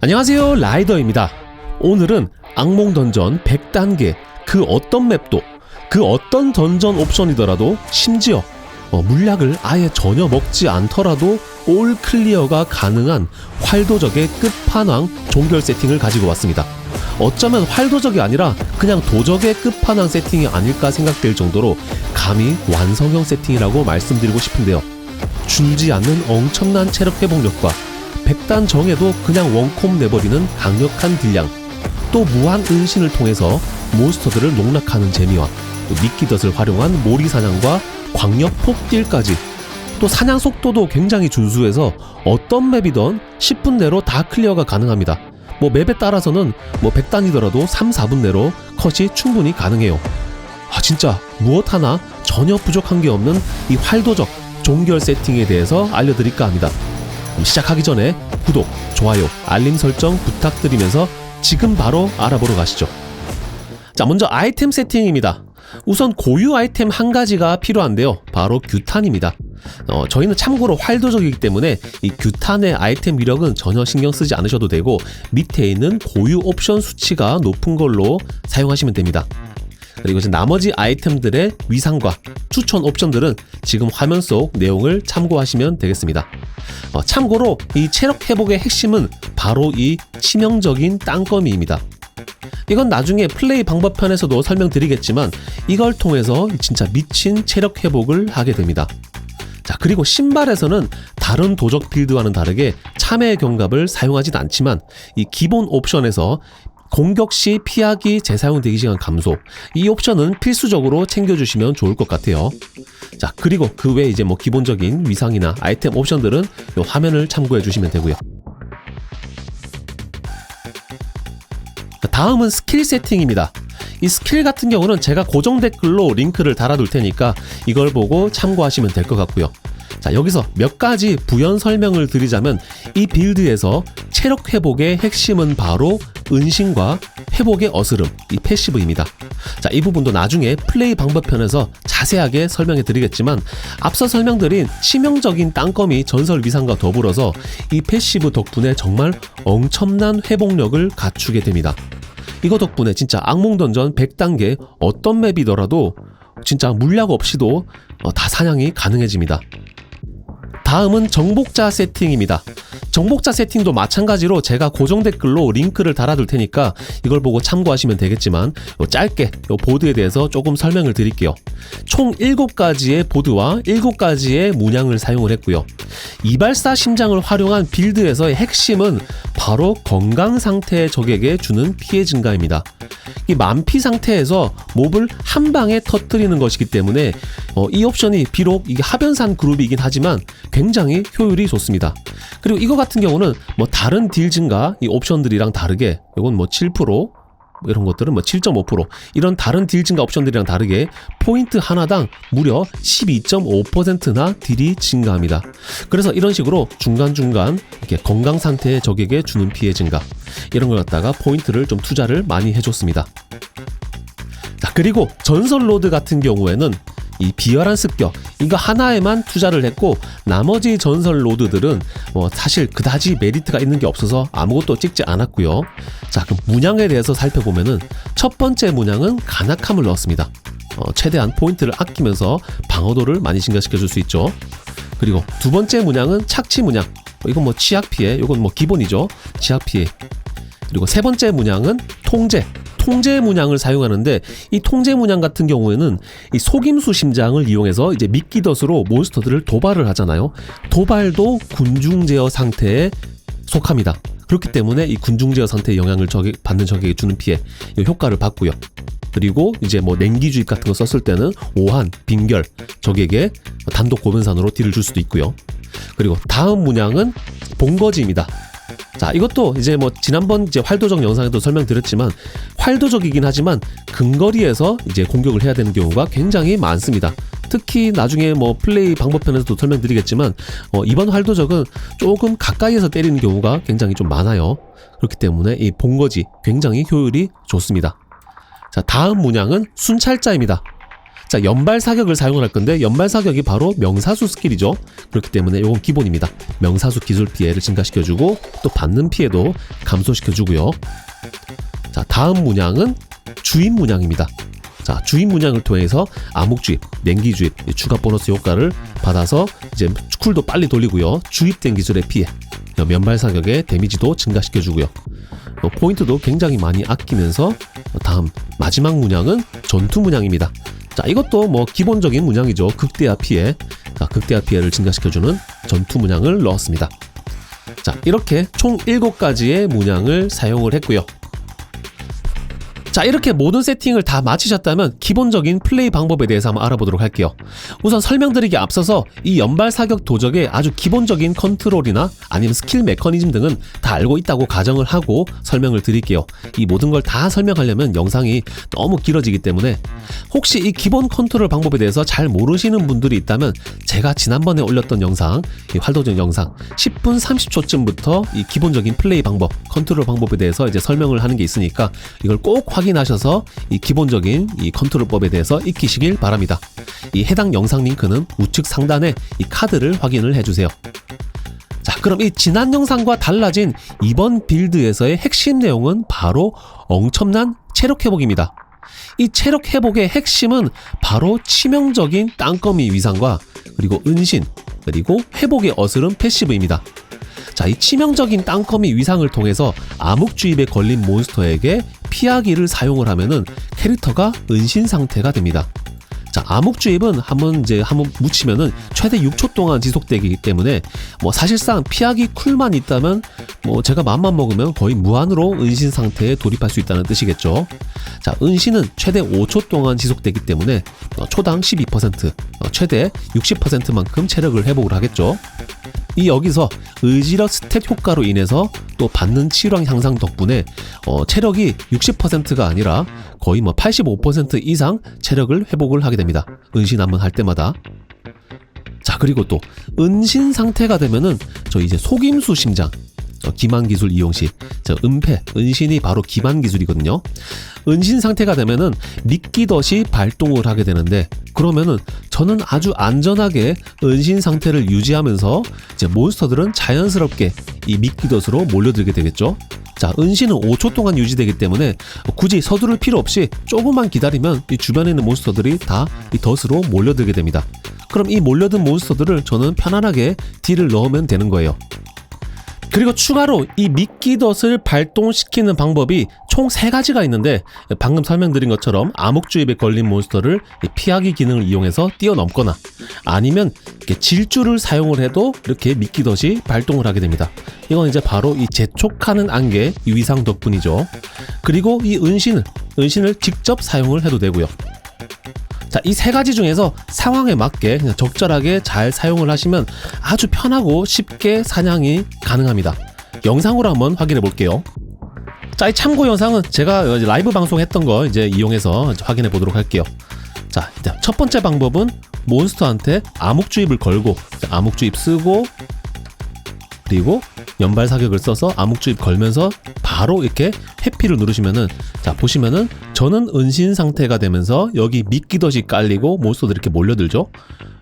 안녕하세요 라이더입니다. 오늘은 악몽 던전 100단계 그 어떤 맵도 그 어떤 던전 옵션이더라도 심지어 어, 물약을 아예 전혀 먹지 않더라도 올 클리어가 가능한 활도적의 끝판왕 종결 세팅을 가지고 왔습니다. 어쩌면 활도적이 아니라 그냥 도적의 끝판왕 세팅이 아닐까 생각될 정도로 감히 완성형 세팅이라고 말씀드리고 싶은데요. 줄지 않는 엄청난 체력 회복력과 100단 정에도 그냥 원콤 내버리는 강력한 딜량 또 무한 은신을 통해서 몬스터들을 농락하는 재미와 또 미끼덫을 활용한 모리 사냥과 광역 폭딜까지 또 사냥 속도도 굉장히 준수해서 어떤 맵이든 10분 내로 다 클리어가 가능합니다. 뭐 맵에 따라서는 뭐 100단이더라도 3, 4분 내로 컷이 충분히 가능해요. 아 진짜 무엇 하나 전혀 부족한 게 없는 이 활도적 종결 세팅에 대해서 알려드릴까 합니다. 시작하기 전에 구독, 좋아요, 알림 설정 부탁드리면서 지금 바로 알아보러 가시죠. 자, 먼저 아이템 세팅입니다. 우선 고유 아이템 한 가지가 필요한데요. 바로 규탄입니다. 어, 저희는 참고로 활도적이기 때문에 이 규탄의 아이템 위력은 전혀 신경 쓰지 않으셔도 되고 밑에 있는 고유 옵션 수치가 높은 걸로 사용하시면 됩니다. 그리고 이제 나머지 아이템들의 위상과 추천 옵션들은 지금 화면 속 내용을 참고하시면 되겠습니다. 어, 참고로 이 체력 회복의 핵심은 바로 이 치명적인 땅거미입니다. 이건 나중에 플레이 방법편에서도 설명드리겠지만 이걸 통해서 진짜 미친 체력 회복을 하게 됩니다. 자, 그리고 신발에서는 다른 도적 빌드와는 다르게 참외 경갑을 사용하진 않지만 이 기본 옵션에서 공격 시 피하기 재사용 대기 시간 감소 이 옵션은 필수적으로 챙겨주시면 좋을 것 같아요. 자 그리고 그 외에 이제 뭐 기본적인 위상이나 아이템 옵션들은 요 화면을 참고해 주시면 되고요. 자, 다음은 스킬 세팅입니다. 이 스킬 같은 경우는 제가 고정 댓글로 링크를 달아둘 테니까 이걸 보고 참고하시면 될 것 같고요. 자, 여기서 몇 가지 부연 설명을 드리자면 이 빌드에서 체력 회복의 핵심은 바로 은신과 회복의 어스름, 이 패시브입니다. 자, 이 부분도 나중에 플레이 방법편에서 자세하게 설명해 드리겠지만 앞서 설명드린 치명적인 땅거미 전설 위상과 더불어서 이 패시브 덕분에 정말 엄청난 회복력을 갖추게 됩니다. 이거 덕분에 진짜 악몽 던전 100단계 어떤 맵이더라도 진짜 물약 없이도 어, 다 사냥이 가능해집니다. 다음은 정복자 세팅입니다. 정복자 세팅도 마찬가지로 제가 고정 댓글로 링크를 달아둘 테니까 이걸 보고 참고하시면 되겠지만 요 짧게 요 보드에 대해서 조금 설명을 드릴게요. 총 7가지의 보드와 7가지의 문양을 사용을 했고요. 이발사 심장을 활용한 빌드에서의 핵심은 바로 건강 상태의 적에게 주는 피해 증가입니다. 이 만피 상태에서 몹을 한 방에 터뜨리는 것이기 때문에 어, 이 옵션이 비록 이게 하변산 그룹이긴 하지만 굉장히 효율이 좋습니다. 그리고 이거 같은 경우는 뭐 다른 딜 증가 이 옵션들이랑 다르게 이건 뭐 7%, 이런 것들은 뭐 7.5% 이런 다른 딜 증가 옵션들이랑 다르게 포인트 하나당 무려 12.5%나 딜이 증가합니다. 그래서 이런 식으로 중간중간 이렇게 건강 상태의 적에게 주는 피해 증가 이런 걸 갖다가 포인트를 좀 투자를 많이 해줬습니다. 자, 그리고 전설 로드 같은 경우에는 이 비열한 습격 이거 하나에만 투자를 했고 나머지 전설 로드들은 뭐 사실 그다지 메리트가 있는 게 없어서 아무것도 찍지 않았고요. 자 그럼 문양에 대해서 살펴보면은 첫 번째 문양은 간악함을 넣었습니다. 어, 최대한 포인트를 아끼면서 방어도를 많이 증가시켜 줄 수 있죠. 그리고 두 번째 문양은 착취 문양. 어, 이건 뭐 치약 피해, 이건 뭐 기본이죠. 치약 피해. 그리고 세 번째 문양은 통제. 통제 문양을 사용하는데 이 통제 문양 같은 경우에는 이 속임수 심장을 이용해서 이제 미끼덫으로 몬스터들을 도발을 하잖아요. 도발도 군중 제어 상태에 속합니다. 그렇기 때문에 이 군중 제어 상태의 영향을 적에, 받는 적에게 주는 피해 이 효과를 받고요. 그리고 이제 뭐 냉기 주입 같은 거 썼을 때는 오한, 빙결 적에게 단독 고변산으로 딜을 줄 수도 있고요. 그리고 다음 문양은 본거지입니다. 자, 이것도 이제 뭐 지난번 이제 활도적 영상에도 설명드렸지만 활도적이긴 하지만 근거리에서 이제 공격을 해야 되는 경우가 굉장히 많습니다. 특히 나중에 뭐 플레이 방법편에서도 설명드리겠지만 어, 이번 활도적은 조금 가까이에서 때리는 경우가 굉장히 좀 많아요. 그렇기 때문에 이 본거지 굉장히 효율이 좋습니다. 자, 다음 문양은 순찰자입니다. 자, 연발 사격을 사용을 할 건데 연발 사격이 바로 명사수 스킬이죠. 그렇기 때문에 이건 기본입니다. 명사수 기술 피해를 증가시켜주고 또 받는 피해도 감소시켜주고요. 자, 다음 문양은 주입 문양입니다. 자, 주입 문양을 통해서 암흑 주입, 냉기 주입, 이 추가 보너스 효과를 받아서 이제 쿨도 빨리 돌리고요. 주입된 기술의 피해, 면발 사격의 데미지도 증가시켜 주고요. 어, 포인트도 굉장히 많이 아끼면서 다음 마지막 문양은 전투 문양입니다. 자, 이것도 뭐 기본적인 문양이죠. 극대화 피해. 자, 극대화 피해를 증가시켜주는 전투 문양을 넣었습니다. 자, 이렇게 총 7가지의 문양을 사용을 했고요. 자, 이렇게 모든 세팅을 다 마치셨다면 기본적인 플레이 방법에 대해서 한번 알아보도록 할게요. 우선 설명드리기 앞서서 이 연발 사격 도적의 아주 기본적인 컨트롤이나 아니면 스킬 메커니즘 등은 다 알고 있다고 가정을 하고 설명을 드릴게요. 이 모든 걸 다 설명하려면 영상이 너무 길어지기 때문에 혹시 이 기본 컨트롤 방법에 대해서 잘 모르시는 분들이 있다면 제가 지난번에 올렸던 영상, 이 활동적 영상 10분 30초쯤부터 이 기본적인 플레이 방법, 컨트롤 방법에 대해서 이제 설명을 하는 게 있으니까 이걸 꼭 확인하셔서 이 기본적인 이 컨트롤법에 대해서 익히시길 바랍니다. 이 해당 영상 링크는 우측 상단에 이 카드를 확인을 해주세요. 자, 그럼 이 지난 영상과 달라진 이번 빌드에서의 핵심 내용은 바로 엄청난 체력 회복입니다. 이 체력 회복의 핵심은 바로 치명적인 땅거미 위상과 그리고 은신, 그리고 회복의 어스름 패시브입니다. 자, 이 치명적인 땅거미 위상을 통해서 암흑주입에 걸린 몬스터에게 피하기를 사용을 하면은 캐릭터가 은신 상태가 됩니다. 자, 암흑주입은 한번 이제 한번 묻히면은 최대 6초 동안 지속되기 때문에 뭐 사실상 피하기 쿨만 있다면 뭐 제가 맘만 먹으면 거의 무한으로 은신 상태에 돌입할 수 있다는 뜻이겠죠. 자, 은신은 최대 5초 동안 지속되기 때문에 어, 초당 12%, 어, 최대 60%만큼 체력을 회복을 하겠죠. 이 여기서 의지력 스탯 효과로 인해서 또 받는 치유량 향상 덕분에 어, 체력이 60%가 아니라 거의 뭐 85% 이상 체력을 회복을 하게 됩니다. 은신 한번 할 때마다. 자 그리고 또 은신 상태가 되면은 저 이제 속임수 심장 어, 기만 기술 이용 시, 저 은폐, 은신이 바로 기만 기술이거든요. 은신 상태가 되면은 미끼덫이 발동을 하게 되는데 그러면은 저는 아주 안전하게 은신 상태를 유지하면서 이제 몬스터들은 자연스럽게 이 미끼덫으로 몰려들게 되겠죠. 자, 은신은 5초 동안 유지되기 때문에 굳이 서두를 필요 없이 조금만 기다리면 이 주변에 있는 몬스터들이 다 이 덫으로 몰려들게 됩니다. 그럼 이 몰려든 몬스터들을 저는 편안하게 딜을 넣으면 되는 거예요. 그리고 추가로 이 미끼덫을 발동시키는 방법이 총 세 가지가 있는데 방금 설명드린 것처럼 암흑주입에 걸린 몬스터를 피하기 기능을 이용해서 뛰어넘거나 아니면 질주를 사용을 해도 이렇게 미끼덫이 발동을 하게 됩니다. 이건 이제 바로 이 재촉하는 안개 위상 덕분이죠. 그리고 이 은신을 은신을 직접 사용을 해도 되고요. 자, 이 세 가지 중에서 상황에 맞게 그냥 적절하게 잘 사용을 하시면 아주 편하고 쉽게 사냥이 가능합니다. 영상으로 한번 확인해 볼게요. 자, 이 참고 영상은 제가 라이브 방송했던 거 이제 이용해서 확인해 보도록 할게요. 자, 첫 번째 방법은 몬스터한테 암흑주입을 걸고 암흑주입 쓰고 그리고 연발 사격을 써서 암흑주입 걸면서 바로 이렇게 해피를 누르시면은 자 보시면은 저는 은신 상태가 되면서 여기 미끼덫이 깔리고 몬스터들이 이렇게 몰려들죠.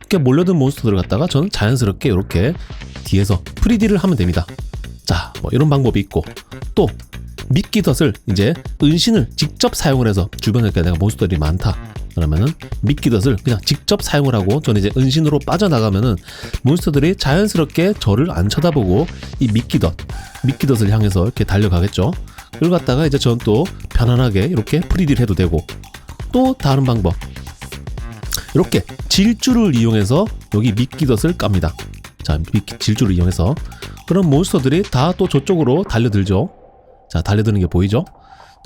이렇게 몰려든 몬스터들을 갖다가 저는 자연스럽게 이렇게 뒤에서 프리디를 하면 됩니다. 자, 뭐 이런 방법이 있고 또 미끼덫을 이제 은신을 직접 사용을 해서 주변에 내가 몬스터들이 많다. 그러면은 미끼덫을 그냥 직접 사용을 하고 저는 이제 은신으로 빠져나가면은 몬스터들이 자연스럽게 저를 안 쳐다보고 이 미끼덫 미끼덫을 향해서 이렇게 달려가겠죠. 그걸 갖다가 이제 전또 편안하게 이렇게 프리딜 해도 되고 또 다른 방법 이렇게 질주를 이용해서 여기 미끼덫을 깝니다. 자, 미끼, 질주를 이용해서 그럼 몬스터들이 다 또 저쪽으로 달려들죠. 자, 달려드는 게 보이죠?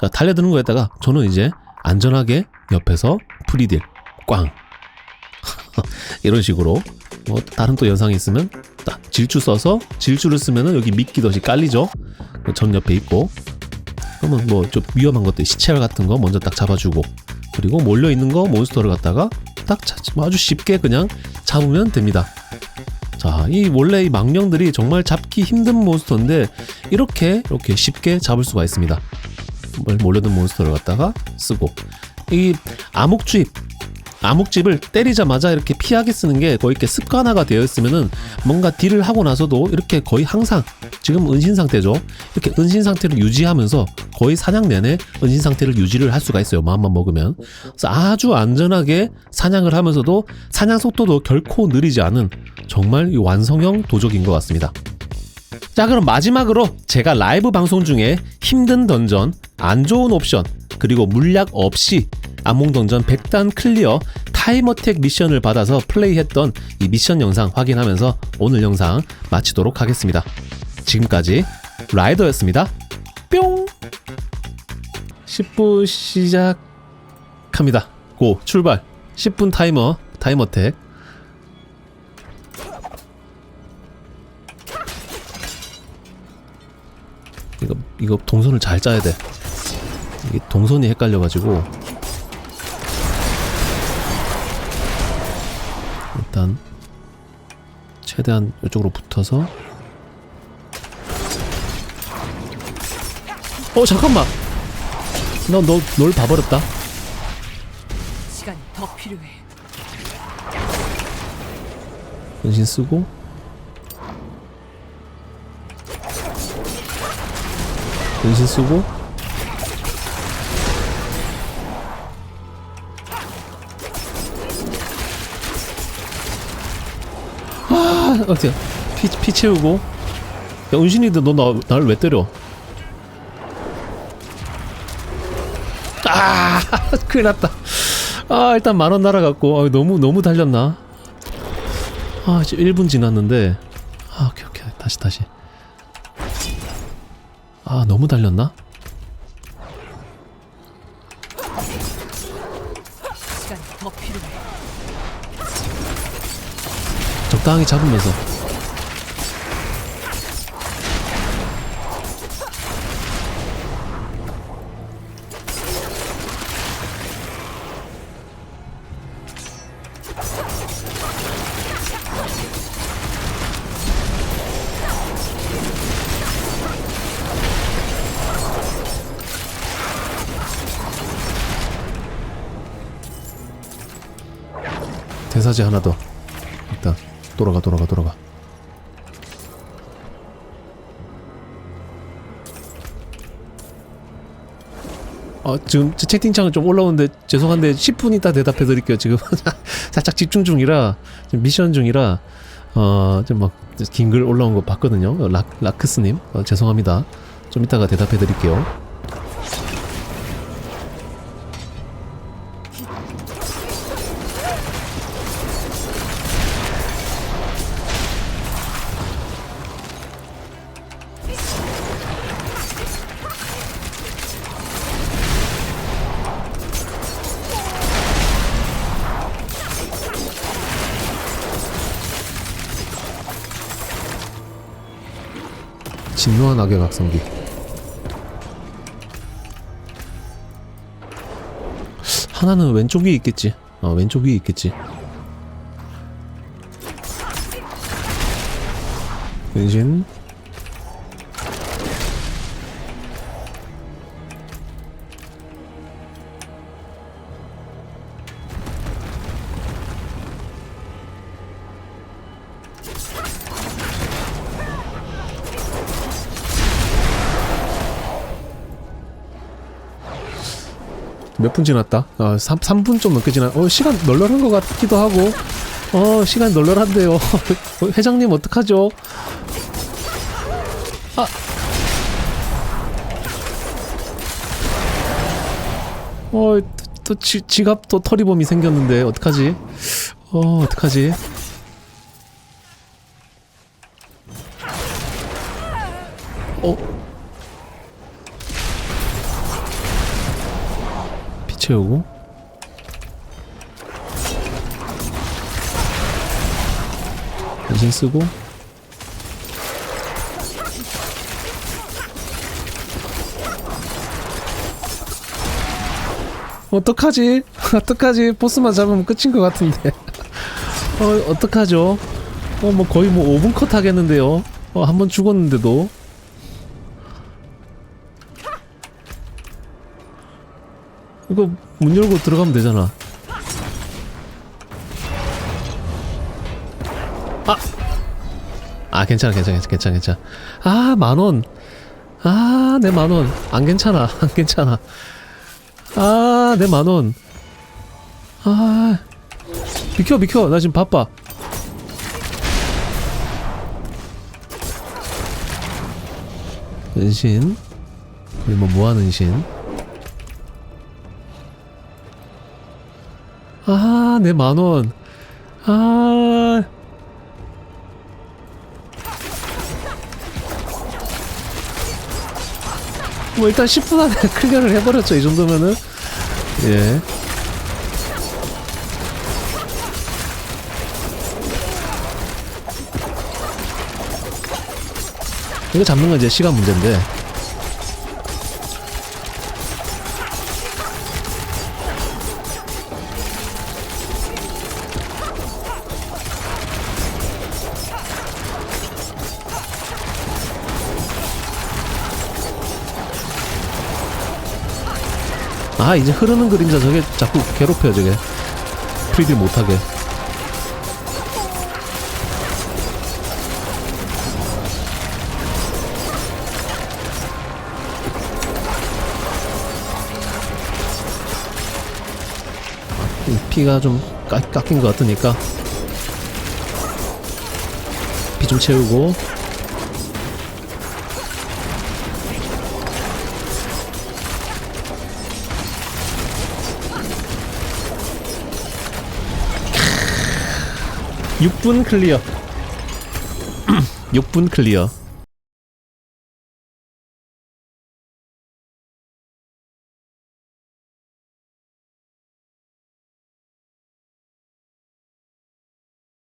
자, 달려드는 거에다가 저는 이제 안전하게 옆에서 프리딜 꽝. 이런 식으로. 뭐 다른 또 영상이 있으면 딱 질주 써서 질주를 쓰면은 여기 미끼덫이 깔리죠. 전 옆에 있고. 그러면 뭐 좀 위험한 것들 시체알 같은 거 먼저 딱 잡아주고. 그리고 몰려 있는 거 몬스터를 갖다가 딱 아주 쉽게 그냥 잡으면 됩니다. 자, 이 원래 이 망령들이 정말 잡기 힘든 몬스터인데 이렇게 이렇게 쉽게 잡을 수가 있습니다. 몰려든 몬스터를 갖다가 쓰고 이 암흑주입 암흑집을 때리자마자 이렇게 피하게 쓰는 게 거의 이렇게 습관화가 되어 있으면은 뭔가 딜을 하고 나서도 이렇게 거의 항상 지금 은신 상태죠. 이렇게 은신 상태를 유지하면서 거의 사냥 내내 은신 상태를 유지를 할 수가 있어요. 마음만 먹으면. 그래서 아주 안전하게 사냥을 하면서도 사냥 속도도 결코 느리지 않은 정말 이 완성형 도적인 것 같습니다. 자 그럼 마지막으로 제가 라이브 방송 중에 힘든 던전, 안 좋은 옵션, 그리고 물약 없이 암몽 던전 100단 클리어 타임어택 미션을 받아서 플레이했던 이 미션 영상 확인하면서 오늘 영상 마치도록 하겠습니다. 지금까지 라이더였습니다. 뿅! 10분 시작합니다. 고 출발. 10분 타이머 타임어택. 이거 동선을 잘 짜야 돼. 이게 동선이 헷갈려가지고. 일단 최대한 이쪽으로 붙어서. 어 잠깐만! 너너널 봐버렸다. 시간이 더 필요해. 은신 쓰고 은신 쓰고. 아 어떻게 피, 피 채우고. 야 은신이들 너나날왜 때려? 아 큰일 났다. 아 일단 만원 날아갔고. 아, 너무 너무 달렸나? 아 이제 1분 지났는데. 아 오케이 오케이. 다시 다시 아 너무 달렸나? 적당히 잡으면서 사지 하나 더. 일단 돌아가 돌아가 돌아가. 어, 지금 제 채팅창은 좀 올라오는데 죄송한데 10분 있다 대답해 드릴게요. 지금 살짝 집중 중이라 지금 미션 중이라 어 좀막긴 글 올라온 거 봤거든요. 어, 라, 라크스님. 어, 죄송합니다. 좀 이따가 대답해 드릴게요 진노한 악의 각성기. 하나는 왼쪽 위에 있겠지. 어 왼쪽 위에 있겠지. 변신 몇 분 지났다? 아, 3, 3분 좀 넘게 지났, 어, 시간 널널한 것 같기도 하고, 어, 시간 널널한데요. 어, 회장님, 어떡하죠? 아. 어, 또, 또 지, 또 털이범이 생겼는데, 어떡하지? 어, 어떡하지? 어? 채우고 변신 쓰고 어떡하지? 어떡하지? 보스만 잡으면 끝인 것 같은데 어, 어떡하죠? 어, 뭐 거의 뭐 5분 컷 하겠는데요 어, 한 번 죽었는데도 이거 문 열고 들어가면 되잖아. 아! 아 괜찮아 괜찮아 괜찮아 괜찮아 아. 만원. 아 내 만원. 안 괜찮아 안 괜찮아. 아 내 만원. 아 비켜 비켜. 나 지금 바빠. 은신. 우리 뭐 뭐하는 은신? 아 내 만원. 아. 뭐 일단 10분 안에 클리어를 해버렸죠 이 정도면은. 예. 이거 잡는 건 이제 시간 문제인데 아 이제 흐르는 그림자 저게 자꾸 괴롭혀요 저게. 프리딜 못하게. 이 피가 좀 깎, 깎인 것 같으니까. 피 좀 채우고 6분 클리어. 6분 클리어